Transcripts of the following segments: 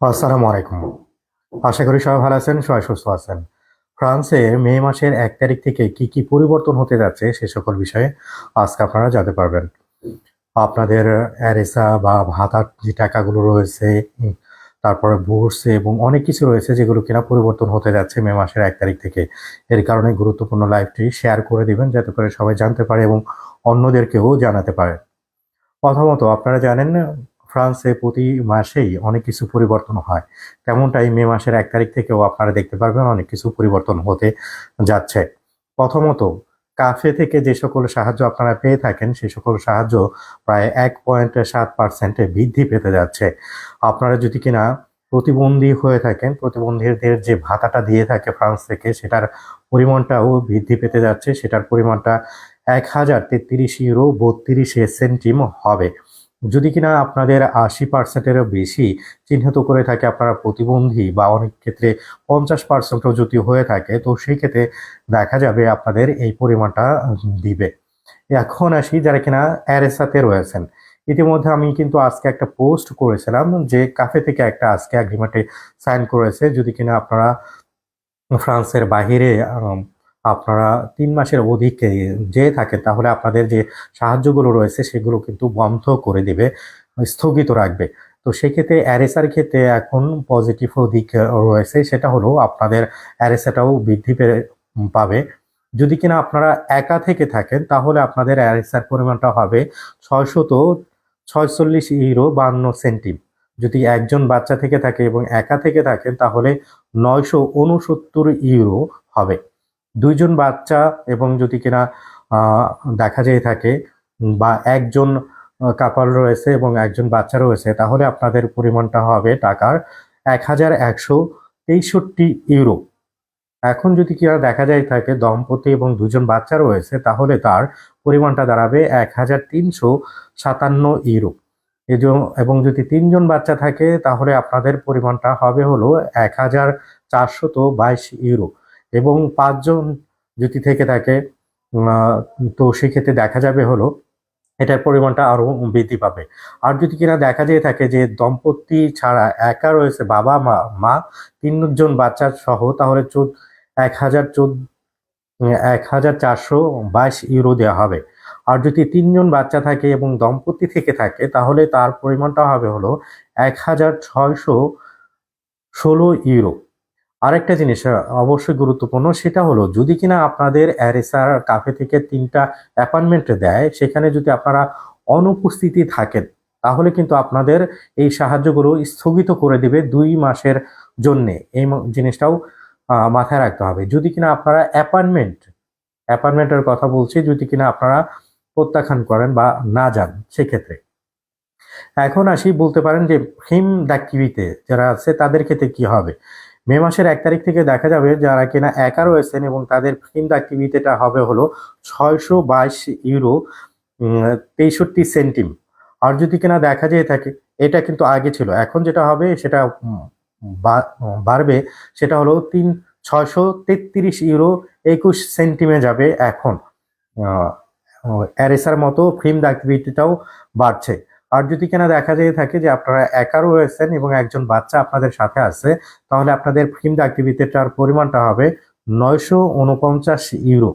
আসসালামু আলাইকুম। আশা করি সবাই ভালো আছেন, সবাই সুস্থ আছেন। ফ্রান্সে মে মাসের এক তারিখ থেকে কি কি পরিবর্তন হতে যাচ্ছে সে সকল বিষয়ে আজকে আপনারা জানতে পারবেন। আপনাদের অ্যারেসা বা ভাতার যে টাকাগুলো রয়েছে তারপরে বুর্স এবং অনেক কিছু রয়েছে যেগুলো কিনা পরিবর্তন হতে যাচ্ছে মে মাসের এক তারিখ থেকে। এর কারণে গুরুত্বপূর্ণ লাইভটি শেয়ার করে দিবেন যাতে করে সবাই জানতে পারে এবং অন্যদেরকেও জানাতে পারে। প্রথমত, আপনারা জানেন ফ্রান্সে প্রতি মাসেই অনেক কিছু পরিবর্তন হয়। তেমনটাই মে মাসের এক তারিখ থেকেও আপনারা দেখতে পারবেন অনেক কিছু পরিবর্তন হতে যাচ্ছে। প্রথমত, কাফে থেকে যে সকল সাহায্য আপনারা পেয়ে থাকেন, সে সকল সাহায্য প্রায় এক পয়েন্ট সাত পার্সেন্টে বৃদ্ধি পেতে যাচ্ছে। আপনারা যদি কিনা প্রতিবন্ধী হয়ে থাকেন, প্রতিবন্ধীদের যে ভাতাটা দিয়ে থাকে ফ্রান্স থেকে, সেটার পরিমাণটাও বৃদ্ধি পেতে যাচ্ছে। সেটার পরিমাণটা এক হাজার তেত্রিশ ইউরো বত্রিশ সেন্টিম হবে। যদি কিনা আপনাদের আশি পার্সেন্টেরও বেশি চিহ্নিত করে থাকে আপনারা প্রতিবন্ধী বা অনেক ক্ষেত্রে পঞ্চাশ পার্সেন্টও যদি হয়ে থাকে, তো সেই ক্ষেত্রে দেখা যাবে আপনাদের এই পরিমাণটা দিবে। এখন আসি যারা কিনা অ্যারেসাতে রয়েছেন। ইতিমধ্যে আমি কিন্তু আজকে একটা পোস্ট করেছিলাম যে কাফে থেকে একটা আজকে অ্যাগ্রিমেন্টে সাইন করেছে। যদি কিনা আপনারা ফ্রান্সের বাহিরে আপনারা তিন মাসের অধিক যে থাকেন তাহলে আপনাদের যে সাহায্যগুলো রয়েছে, সেগুলো কিন্তু বন্ধ করে দেবে, স্থগিত রাখবে। তো সেক্ষেত্রে অ্যারেসার ক্ষেত্রে এখন পজিটিভ দিক রয়েছে, সেটা হলো আপনাদের অ্যারেসাটাও বৃদ্ধি পাবে। যদি কিনা আপনারা একা থেকে থাকেন, তাহলে আপনাদের অ্যারেসার পরিমাণটা হবে ছয়শত ছয়চল্লিশ ইউরো বান্ন সেন্টিম। যদি একজন বাচ্চা থেকে থাকে এবং একা থেকে থাকেন, তাহলে নয়শো উনসত্তর ইউরো হবে। দুইজন বাচ্চা এবং যদি কিনা দেখা যেয়ে থাকে বা একজন কাপাল রয়েছে এবং একজন বাচ্চা রয়েছে, তাহলে আপনাদের পরিমাণটা হবে টাকার এক হাজার একশো তেষট্টি ইউরো। এখন যদি কিনা দেখা যায় থাকে দম্পতি এবং দুজন বাচ্চা রয়েছে, তাহলে তার পরিমাণটা দাঁড়াবে এক হাজার তিনশো সাতান্ন ইউরো। এবং যদি তিনজন বাচ্চা থাকে, তাহলে আপনাদের পরিমাণটা হবে হলো এক হাজার চারশত বাইশ ইউরো। এবং পাঁচজন যদি থেকে থাকে তো সেক্ষেত্রে দেখা যাবে হলো এটার পরিমাণটা আরও বৃদ্ধি পাবে। আর যদি কিনা দেখা যেয়ে থাকে যে দম্পতি ছাড়া একা রয়েছে বাবা, মা মা, তিনজন বাচ্চা সহ, তাহলে চোদ্দ এক হাজার চোদ্দ এক হাজার চারশো বাইশ ইউরো দেওয়া হবে। আর যদি তিনজন বাচ্চা থাকে এবং দম্পতি থেকে থাকে, তাহলে তার পরিমাণটা হবে হলো এক হাজার ছয়শো ষোলো ইউরো। আরেকটা জিনিস অবশ্যই গুরুত্বপূর্ণ, সেটা হলো যদি কিনা আপনাদের অ্যারেসার কাফে থেকে তিনটা অ্যাপার্টমেন্ট দেয়, সেখানে যদি আপনারা অনুপস্থিতি থাকেন, তাহলে কিন্তু আপনাদের এই সাহায্যগুলো স্থগিত করে দিবে দুই মাসের জন্যে। এই জিনিসটাও মাথায় রাখতে হবে। যদি কিনা আপনারা অ্যাপার্টমেন্ট অ্যাপার্টমেন্টের কথা বলছি, যদি কিনা আপনারা প্রত্যাখ্যান করেন বা না যান, সেক্ষেত্রে। এখন আসি, বলতে পারেন যে হিম ডাকিবিতে যারা আছে, তাদের ক্ষেত্রে কি হবে? মে মাসের এক তারিখ থেকে দেখা যাবে যারা কিনা একা রয়েছেন এবং তাদের ফিল্ম অ্যাক্টিভিটিটা হবে হলো ছয়শো বাইশ ইউরো তেষট্টি সেন্টিম আর যদি কিনা দেখা যেয়ে থাকে, এটা কিন্তু আগে ছিল। এখন যেটা হবে, সেটা বাড়বে, সেটা হলো তিন, ছয়শো তেত্রিশ ইউরো একুশ সেন্টিমে যাবে এখন। অ্যারেসার মতো ফিল্ম অ্যাক্টিভিটিটাও বাড়ছে। আর যদি কিনা দেখা যেয়ে থাকে যে আপনারা একা রয়েছেন এবং একজন বাচ্চা আপনাদের সাথে আছে, তাহলে আপনাদের ফিল্ম অ্যাক্টিভিটিটার পরিমাণটা হবে নয়শো উনপঞ্চাশ ইউরো।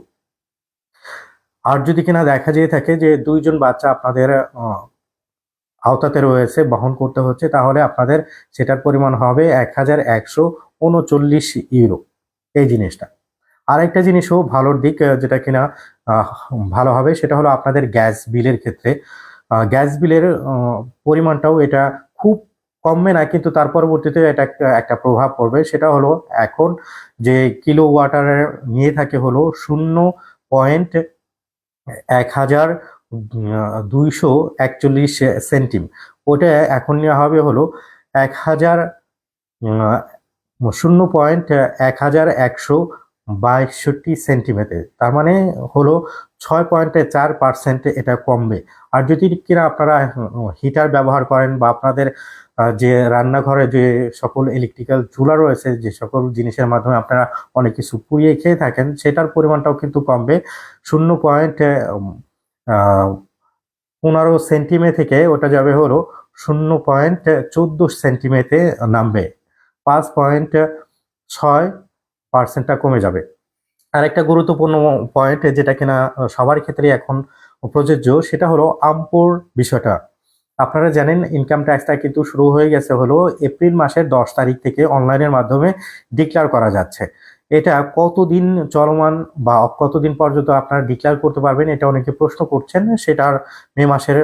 আর যদি কিনা দেখা যেয়ে থাকে যে দুইজন বাচ্চা আপনাদের আওতাতে রয়েছে, বহন করতে হচ্ছে, তাহলে আপনাদের সেটার পরিমাণ হবে এক হাজার একশো উনচল্লিশ ইউরো। এই জিনিসটা। আরেকটা জিনিসও ভালোর দিক যেটা কিনা ভালো হবে, সেটা হলো আপনাদের গ্যাস বিলের ক্ষেত্রে। গ্যাস বিলের পরিমাণটাও এটা খুব কমবে না, কিন্তু তার পরবর্তীতে এটা একটা প্রভাব পড়বে। সেটা হলো এখন যে কিলো ওয়াটারের নিয়ে থাকে হলো শূন্য পয়েন্ট এক হাজার দুইশো একচল্লিশ সেন্টিম। ওটা এখন নেওয়া হবে হলো এক হাজার শূন্য পয়েন্ট এক হাজার একশো বাইষট্টি সেন্টিমিটার। তার মানে হলো ছয় পয়েন্টে চার পার্সেন্টে এটা কমবে। আর যদি কিনা আপনারা হিটার ব্যবহার করেন বা আপনাদের যে রান্নাঘরে যে সকল ইলেকট্রিক্যাল চুলা রয়েছে, যে সকল জিনিসের মাধ্যমে আপনারা অনেক কিছু পুড়িয়ে খেয়ে থাকেন, সেটার পরিমাণটাও কিন্তু কমবে। শূন্য পয়েন্ট পনেরো সেন্টিমে থেকে ওটা যাবে হলো শূন্য পয়েন্ট চোদ্দ সেন্টিমেতে নামবে। পাঁচ পয়েন্ট ছয় পার্সেন্টটা কমে যাবে। আরেকটা গুরুত্বপূর্ণ পয়েন্ট যেটা কিনা সবার ক্ষেত্রে এখন প্রযোজ্য, সেটা হলো আমপুর বিষয়টা। আপনারা জানেন ইনকাম ট্যাক্সটা কিন্তু শুরু হয়ে গেছে হলো এপ্রিল মাসের দশ তারিখ থেকে অনলাইনের মাধ্যমে ডিক্লেয়ার করা যাচ্ছে। এটা কতদিন চলমান বা কতদিন পর্যন্ত আপনারা ডিক্লেয়ার করতে পারবেন, এটা অনেকে প্রশ্ন করছেন সেটার মে মাসের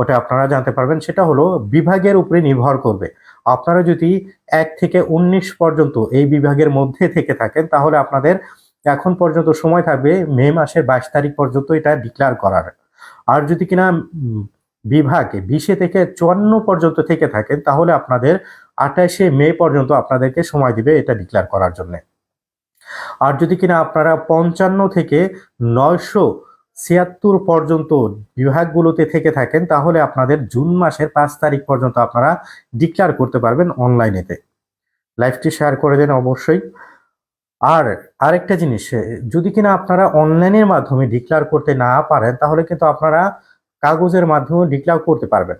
ওটা আপনারা জানতে পারবেন। সেটা হলো বিভাগের উপরে নির্ভর করবে। আপনারা যদি এক থেকে উনিশ পর্যন্ত এই বিভাগের মধ্যে থেকে থাকেন, তাহলে আপনাদের এখন পর্যন্ত সময় থাকবে মে মাসের বাইশ তারিখ পর্যন্ত এটা ডিক্লেয়ার করার। আর যদি কিনা বিভাগে বিশে থেকে চুয়ান্ন পর্যন্ত থেকে থাকেন, তাহলে আপনাদের আঠাশে মে পর্যন্ত আপনাদেরকে সময় দিবে এটা ডিক্লেয়ার করার জন্য। আর যদি কিনা আপনারা পঞ্চান্ন থেকে নয়শো ছিয়াত্তর পর্যন্ত বিভাগগুলোতে থেকে থাকেন, তাহলে আপনাদের জুন মাসের পাঁচ তারিখ পর্যন্ত আপনারা ডিক্লার করতে পারবেন অনলাইনেতে লাইভটি শেয়ার করে দেন অবশ্যই। আর আরেকটা জিনিস যদি কিনা আপনারা অনলাইনের মাধ্যমে ডিক্লার করতে না পারেন, তাহলে কিন্তু আপনারা কাগজের মাধ্যমে ডিক্লেয়ার করতে পারবেন।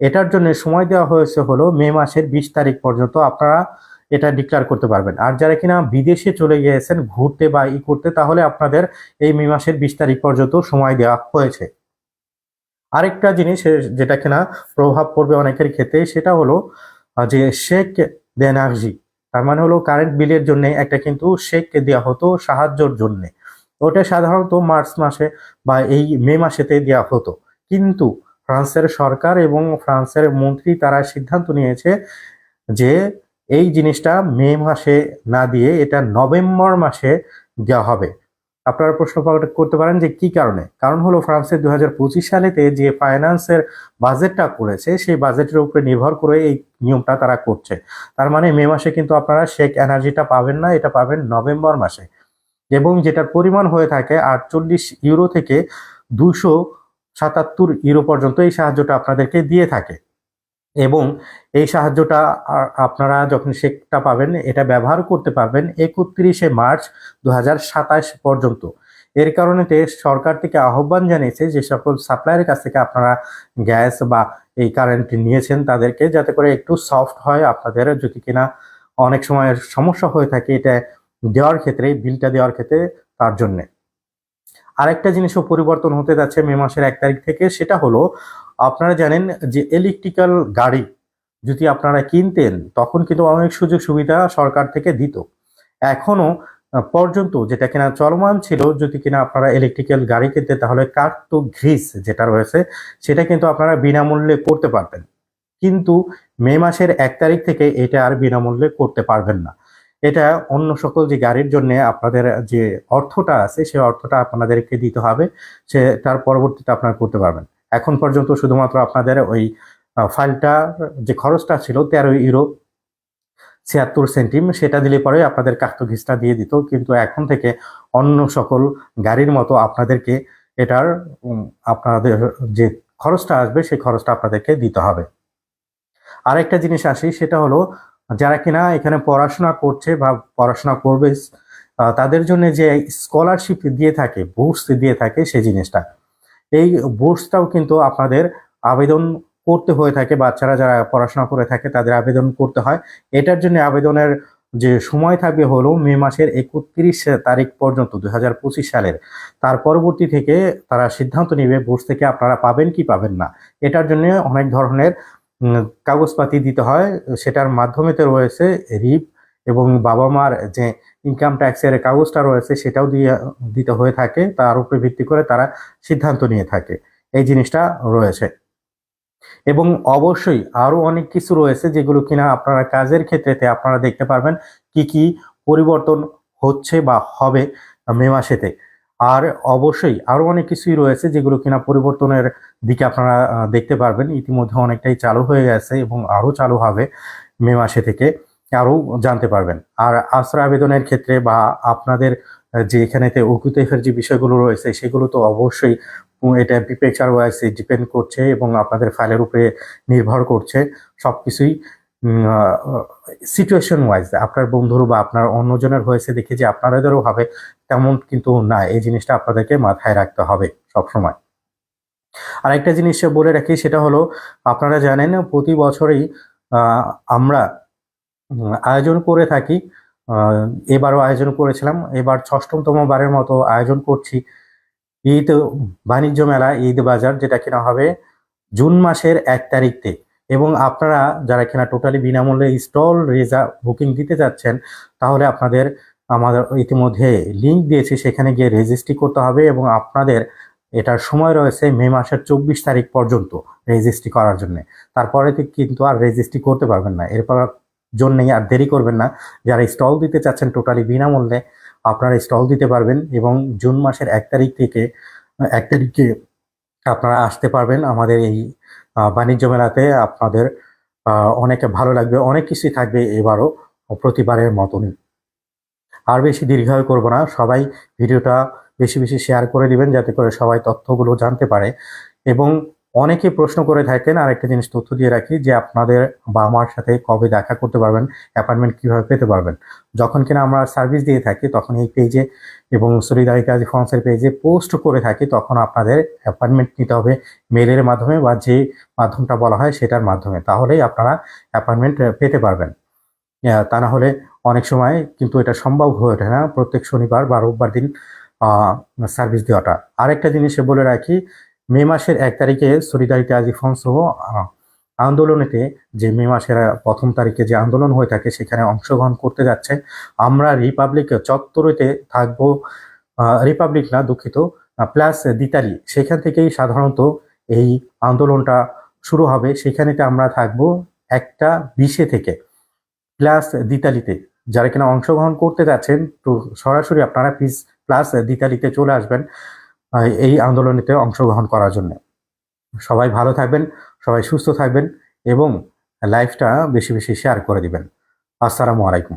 এটার জন্য সময় দেওয়া হয়েছে হলো মে মাসের বিশ তারিখ পর্যন্ত আপনারা এটা ডিক্লেয়ার করতে পারবেন। আর যারা কিনা বিদেশে চলে গিয়েছেন, ঘুরতে বা ই করতে, তাহলে আপনাদের এই মে মাসের বিশ তারিখ পর্যন্ত সময় দেওয়া হয়েছে। আরেকটা জিনিস যেটা কিনা প্রভাব পড়বে অনেকের ক্ষেত্রে, সেটা হলো যে শেক দেনার্জি তার মানে হলো কারেন্ট বিলের জন্য একটা কিন্তু শেক দেওয়া হতো সাহায্যর জন্য। ওটা সাধারণত মার্চ মাসে বা এই মে মাসেতে দেওয়া হতো। কিন্তু ফ্রান্সের সরকার এবং ফ্রান্সের মন্ত্রী তারা সিদ্ধান্ত নিয়েছে যে এই জিনিসটা মে মাসে না দিয়ে এটা নভেম্বর মাসে দেওয়া হবে। আপনারা প্রশ্ন করতে পারেন যে কি কারণে? কারণ হলো ফ্রান্সের দুই হাজার পঁচিশ সালেতে যে ফাইন্যান্সের বাজেটটা করেছে, সেই বাজেটের উপরে নির্ভর করে এই নিয়মটা তারা করছে। তার মানে মে মাসে কিন্তু আপনারা শেক এনার্জিটা পাবেন না, এটা পাবেন নভেম্বর মাসে। এবং যেটার পরিমাণ হয়ে থাকে আটচল্লিশ ইউরো থেকে দুশো সাতাত্তর ইউরো পর্যন্ত এই সাহায্যটা আপনাদেরকে দিয়ে থাকে। এবং এই সাহায্যটা আপনারা যখন শেকটা পাবেন, এটা ব্যবহার করতে পারবেন একত্রিশে মার্চ দু হাজার সাতাশ পর্যন্ত। এর কারণেতে সরকার থেকে আহ্বান জানিয়েছে যে সকল সাপ্লায়ারের কাছ থেকে আপনারা গ্যাস বা এই কারেন্ট নিয়েছেন তাদেরকে যাতে করে একটু সফট হয় আপনাদের। যদি কিনা অনেক সময় সমস্যা হয়ে থাকে, এটা দেওয়ার ক্ষেত্রে, বিলটা দেওয়ার ক্ষেত্রে তার জন্যে। আরেকটা জিনিসও পরিবর্তন হতে যাচ্ছে মে মাসের এক তারিখ থেকে সেটা হলো আপনারা জানেন যে ইলেকট্রিক্যাল গাড়ি যদি আপনারা কিনতেন তখন কিন্তু অনেক সুযোগ সুবিধা সরকার থেকে দিত। এখনও আহ, পর্যন্ত যেটা কিনা চলমান ছিল যদি কিনা আপনারা ইলেকট্রিক্যাল গাড়ি কিনতে তাহলে কার্টো ঘ্রিস যেটা রয়েছে সেটা কিন্তু আপনারা বিনামূল্যে করতে পারতেন। কিন্তু মে মাসের এক তারিখ থেকে এটা আর বিনামূল্যে করতে পারবেন না। এটা অন্য সকল যে গাড়ির জন্য আপনাদের যে অর্থটা আছে, সেই অর্থটা আপনাদেরকে দিতে হবে। সে, তার পরবর্তীতে আপনারা করতে পারবেন। এখন পর্যন্ত শুধুমাত্র আপনাদের ওই ফাইলটা যে খরচটা ছিল, তেরো ইউরো ছিয়াত্তর সেন্টিম, সেটা দিলে পরে আপনাদের কার্তঘিসটা দিয়ে দিত। কিন্তু এখন থেকে অন্য সকল গাড়ির মতো আপনাদেরকে এটার আপনাদের যে খরচটা আসবে, সেই খরচটা আপনাদেরকে দিতে হবে। আরেকটা জিনিস আসি, সেটা হলো যারা কিনা এখানে পড়াশোনা করছে বা পড়াশোনা করবে তাদের জন্য যে স্কলারশিপ দিয়ে থাকে বুর্স দিয়ে থাকে সেই জিনিসটা। এই বুর্সটাও কিন্তু আপনাদের আবেদন করতে হয়ে থাকে, বাচ্চারা যারা পড়াশোনা করে থাকে তাদের আবেদন করতে হয়। এটার জন্য আবেদনের যে সময় থাকবে হলো মে মাসের একত্রিশ তারিখ পর্যন্ত দুই হাজার পঁচিশ সালের। তার পরবর্তী থেকে তারা সিদ্ধান্ত নেবে বুর্স থেকে আপনারা পাবেন কি পাবেন না। এটার জন্য অনেক ধরনের কাগজপাতি দিতে হয়, সেটার মাধ্যমেতে রয়েছে রিপ এবং বাবা মার যে ইনকাম ট্যাক্সের কাগজটা রয়েছে সেটাও দিয়ে, দিতে হয়ে থাকে, তার উপরে ভিত্তি করে তারা সিদ্ধান্ত নিয়ে থাকে, এই জিনিসটা রয়েছে। এবং অবশ্যই আরও অনেক কিছু রয়েছে যেগুলো কিনা আপনারা কাজের ক্ষেত্রেতে আপনারা দেখতে পারবেন কি কি পরিবর্তন হচ্ছে বা হবে মে মাসেতে। আর অবশ্যই আরও অনেক কিছুই রয়েছে যেগুলো কিনা পরিবর্তনের দিকে আপনারা দেখতে পারবেন। ইতিমধ্যে অনেকটাই চালু হয়ে গেছে এবং আরও চালু হবে মে মাসে থেকে, আরও জানতে পারবেন। আর আশ্রয় আবেদনের ক্ষেত্রে বা আপনাদের যে এখানেতে ওকুতেফের যে বিষয়গুলো রয়েছে সেগুলো তো অবশ্যই এটা বিপেচার ওয়াইসে ডিপেন্ড করছে এবং আপনাদের ফাইলের উপরে নির্ভর করছে। সবকিছুই সিচুয়েশন ওয়াইজ আপনার বন্ধুর বা আপনার অন্যজনের হয়েছে দেখে যে আপনাদেরও হবে, তেমন কিন্তু না এই জিনিসটা আপনাদেরকে মাথায় রাখতে হবে সবসময়। আরেকটা জিনিস বলে রাখি, সেটা হলো, আপনারা জানেন প্রতি বছরই আমরা আয়োজন করে থাকি। এবারও আয়োজন করেছিলাম। এবার ষষ্ঠতম বারের মতো আয়োজন করছি। ঈদ, বাণিজ্য মেলা, ঈদ বাজার, যেটা কিনা হবে জুন মাসের এক তারিখতে এবং আপনারা যারা কিনা টোটালি বিনামূল্যে স্টল রেজা বুকিং দিতে যাচ্ছেন, তাহলে আপনাদের আমাদের ইতিমধ্যে লিংক দিয়েছি, সেখানে গিয়ে রেজিস্ট্রি করতে হবে এবং আপনাদের এটার সময় রয়েছে মে মাসের চব্বিশ তারিখ পর্যন্ত রেজিস্ট্রি করার জন্য। তারপরে কিন্তু আর রেজিস্ট্রি করতে পারবেন না। এরপর জন্যেই আর দেরি করবেন না। যারা স্টল দিতে চাচ্ছেন টোটালি বিনামূল্যে, আপনারা স্টল দিতে পারবেন এবং জুন মাসের এক তারিখ থেকে, এক তারিখে আপনারা আসতে পারবেন আমাদের এই বাণিজ্য মেলাতে আপনাদের অনেক ভালো লাগবে, অনেক কিছুই থাকবে এবারও প্রতিবারের মতনই। আর বেশি দীর্ঘায়ু করব না, সবাই ভিডিওটা বেশি বেশি শেয়ার করে দিবেন, যাতে করে সবাই তথ্যগুলো জানতে পারে। এবং অনেকে প্রশ্ন করে থাকেন আর একটা জিনিস তথ্য দিয়ে রাখি যে আপনাদের বা আমার সাথে কবে দেখা করতে পারবেন, অ্যাপয়েন্টমেন্ট কীভাবে পেতে পারবেন। যখন কিনা আমরা সার্ভিস দিয়ে থাকি, তখন এই পেজে এবং সলিদারিতা ফন্সের পেজে পোস্ট করে থাকি, তখন আপনাদের অ্যাপয়েন্টমেন্ট নিতে হবে মেলের মাধ্যমে বা যে মাধ্যমটা বলা হয় সেটার মাধ্যমে। তাহলেই আপনারা অ্যাপয়েন্টমেন্ট পেতে পারবেন। তা না হলে অনেক সময় কিন্তু এটা সম্ভব হয়ে ওঠে না প্রত্যেক শনিবার বা রোববার দিন সার্ভিস দেওয়াটা। আরেকটা জিনিস বলে রাখি মে মাসের এক তারিখে সলিদারিটি আজি সহ আন্দোলনেতে যে মে মাসের প্রথম তারিখে যে আন্দোলন হয়ে থাকে, সেখানে অংশগ্রহণ করতে যাচ্ছে। আমরা রিপাবলিক চত্বরেতে থাকব রিপাবলিক না দুঃখিত প্লাস দিতালি সেখান থেকেই সাধারণত এই আন্দোলনটা শুরু হবে। সেখানেতে আমরা থাকব একটা বিশে থেকে। প্লাস দিতালিতে যারা কিনা অংশগ্রহণ করতে যাচ্ছেন, তো সরাসরি আপনারা প্লিজ প্লাস দিতালিতে চলে আসবেন। এই আন্দোলনেতে অংশগ্রহণ করার জন্য। সবাই ভালো থাকবেন, সবাই সুস্থ থাকবেন এবং লাইফটা বেশি বেশি শেয়ার করে দিবেন। আসসালামু আলাইকুম।